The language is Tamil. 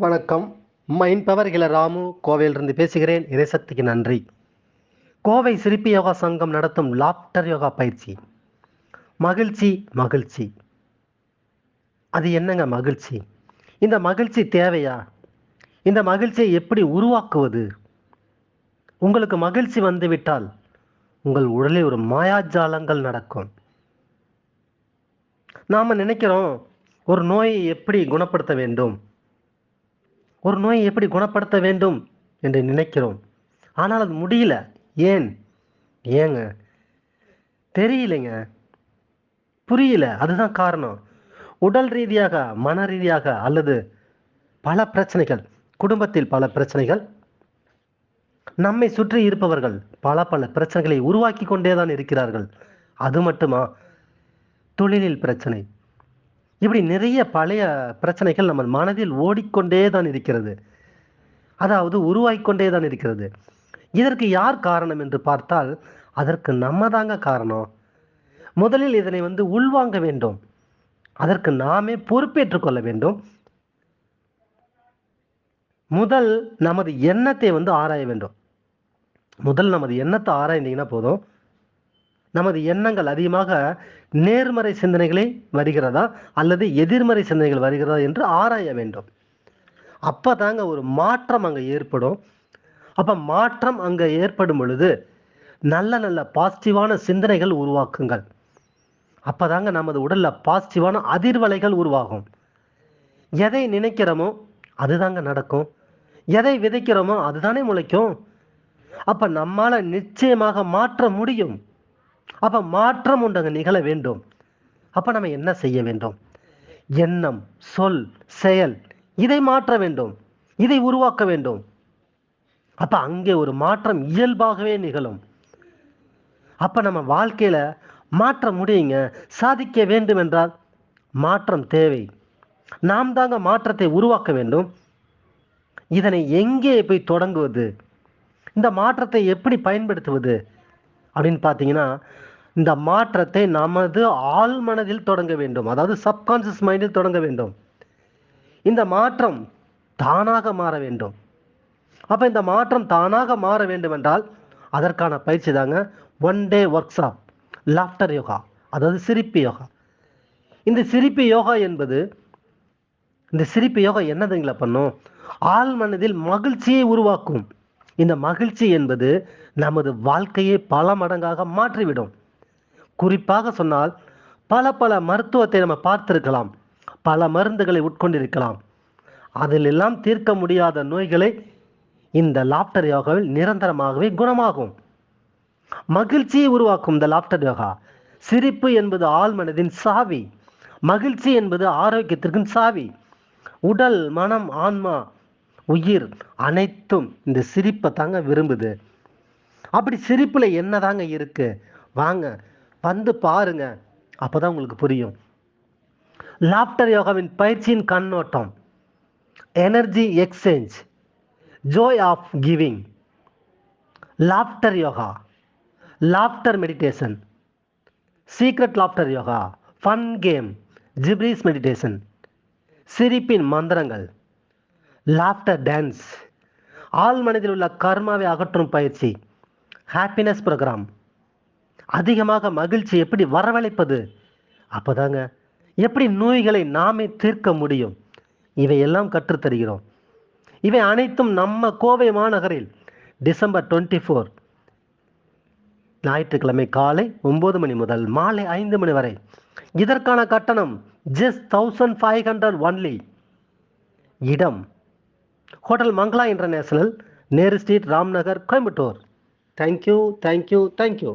வணக்கம். மைண்ட் பவர் கிள ராமு கோவையிலிருந்து பேசுகிறேன். இறைசக்திக்கு நன்றி. கோவை சிரிப்பி யோகா சங்கம் நடத்தும் லாப்டர் யோகா பயிற்சி. மகிழ்ச்சி மகிழ்ச்சி. அது என்னங்க மகிழ்ச்சி? இந்த மகிழ்ச்சி தேவையா? இந்த மகிழ்ச்சியை எப்படி உருவாக்குவது? உங்களுக்கு மகிழ்ச்சி வந்துவிட்டால் உங்கள் உடலில் ஒரு மாயாஜாலங்கள் நடக்கும். நாம் நினைக்கிறோம் ஒரு நோயை எப்படி குணப்படுத்த வேண்டும்? ஒரு நோயை எப்படி குணப்படுத்த வேண்டும் என்று நினைக்கிறோம். ஆனால் அது முடியல. ஏன்? ஏங்க? தெரியலைங்க. புரியல. அதுதான் காரணம். உடல் ரீதியாக மன ரீதியாக அல்லது பல பிரச்சனைகள் குடும்பத்தில் பல பிரச்சனைகள் நம்மை சுற்றி இருப்பவர்கள் பல பல பிரச்சனைகளை உருவாக்கி கொண்டே தான் இருக்கிறார்கள். அது மட்டுமா? தொழிலில் பிரச்சனை. இப்படி நிறைய பழைய பிரச்சனைகள் நம்ம மனதில் ஓடிக்கொண்டே தான் இருக்கிறது. அதாவது உருவாகிக்கொண்டே தான் இருக்கிறது. இதற்கு யார் காரணம் என்று பார்த்தால் அதற்கு நம்ம தாங்க காரணம். முதலில் இதனை வந்து உள்வாங்க வேண்டும். அதற்கு நாமே பொறுப்பேற்றுக் கொள்ள வேண்டும். முதல் நமது எண்ணத்தை வந்து ஆராய வேண்டும். முதல் நமது எண்ணத்தை ஆராய்ந்தீங்கன்னா போதும். நமது எண்ணங்கள் அதிகமாக நேர்மறை சிந்தனைகளே வருகிறதா அல்லது எதிர்மறை சிந்தனைகள் வருகிறதா என்று ஆராய வேண்டும். அப்போ தாங்க ஒரு மாற்றம் அங்கே ஏற்படும். அப்போ மாற்றம் அங்கே ஏற்படும் பொழுது நல்ல நல்ல பாசிட்டிவான சிந்தனைகள் உருவாக்குங்கள். அப்போ தாங்க நமது உடலில் பாசிட்டிவான அதிர்வலைகள் உருவாகும். எதை நினைக்கிறோமோ அதுதாங்க நடக்கும். எதை விதைக்கிறோமோ அதுதானே முளைக்கும். அப்போ நம்மால் நிச்சயமாக மாற்ற முடியும். அப்போ மாற்றம் ஒன்று நிகழ வேண்டும். அப்போ நம்ம என்ன செய்ய வேண்டும்? எண்ணம் சொல் செயல் இதை மாற்ற வேண்டும். இதை உருவாக்க வேண்டும். அப்போ அங்கே ஒரு மாற்றம் இயல்பாகவே நிகழும். அப்போ நம்ம வாழ்க்கையில் மாற்ற முடியுங்க. சாதிக்க வேண்டும் என்றால் மாற்றம் தேவை. நாம் தாங்க மாற்றத்தை உருவாக்க வேண்டும். இதனை எங்கே போய் தொடங்குவது? இந்த மாற்றத்தை எப்படி பயன்படுத்துவது? அப்படின்னு பார்த்தீங்கன்னா இந்த மாற்றத்தை நமது ஆள் மனதில் தொடங்க வேண்டும். அதாவது சப்கான்சியஸ் மைண்டில் தொடங்க வேண்டும். இந்த மாற்றம் தானாக மாற வேண்டும். அப்போ இந்த மாற்றம் தானாக மாற வேண்டும் என்றால் அதற்கான பயிற்சி தாங்க one day workshop laughter yoga அதாவது சிரிப்பு யோகா. இந்த சிரிப்பு யோகா என்பது இந்த சிரிப்பு யோகா என்னதுங்களை பண்ணும்? ஆள் மனதில் மகிழ்ச்சியை உருவாக்கும். இந்த மகிழ்ச்சி என்பது நமது வாழ்க்கையை பல மடங்காக மாற்றிவிடும். குறிப்பாக சொன்னால் பல பல மருத்துவத்தை நம்ம பார்த்திருக்கலாம். பல மருந்துகளை உட்கொண்டிருக்கலாம். அதிலெல்லாம் தீர்க்க முடியாத நோய்களை இந்த லாப்டர் யோகாவில் நிரந்தரமாகவே குணமாகும். மகிழ்ச்சியை உருவாக்கும் இந்த லாப்டர் யோகா சிரிப்பு என்பது ஆள் மனதின் சாவி. மகிழ்ச்சி என்பது ஆரோக்கியத்திற்கும் சாவி. உடல் மனம் ஆன்மா உயிர் அனைத்தும் இந்த சிரிப்பை தாங்க விரும்புது. அப்படி சிரிப்பில் என்ன தாங்க இருக்கு? வாங்க வந்து பாருங்க. அப்போதான் உங்களுக்கு புரியும். லாப்டர் யோகாவின் பயிற்சியின் கண்ணோட்டம். Energy exchange joy of giving laughter yoga laughter meditation secret laughter yoga fun game gibberish meditation சிரிப்பின் மந்திரங்கள். லாஃப்டர் டான்ஸ் ஆள் மனதில் உள்ள கர்மாவை அகற்றும் பயிற்சி. ஹாப்பினஸ் ப்ரோக்ராம் அதிகமாக மகிழ்ச்சி எப்படி வரவழைப்பது? அப்போதாங்க எப்படி நோய்களை நாமே தீர்க்க முடியும்? இவையெல்லாம் கற்றுத்தருகிறோம் இவை அனைத்தும் நம்ம கோவை மாநகரில் டிசம்பர் டுவெண்ட்டி ஃபோர். ஞாயிற்றுக்கிழமை காலை ஒம்பது மணி முதல் மாலை ஐந்து மணி வரை. இதற்கான கட்டணம் just thousand five hundred only இடம் hotel Mangala international Nehru street Ramnagar Coimbatore thank you thank you thank you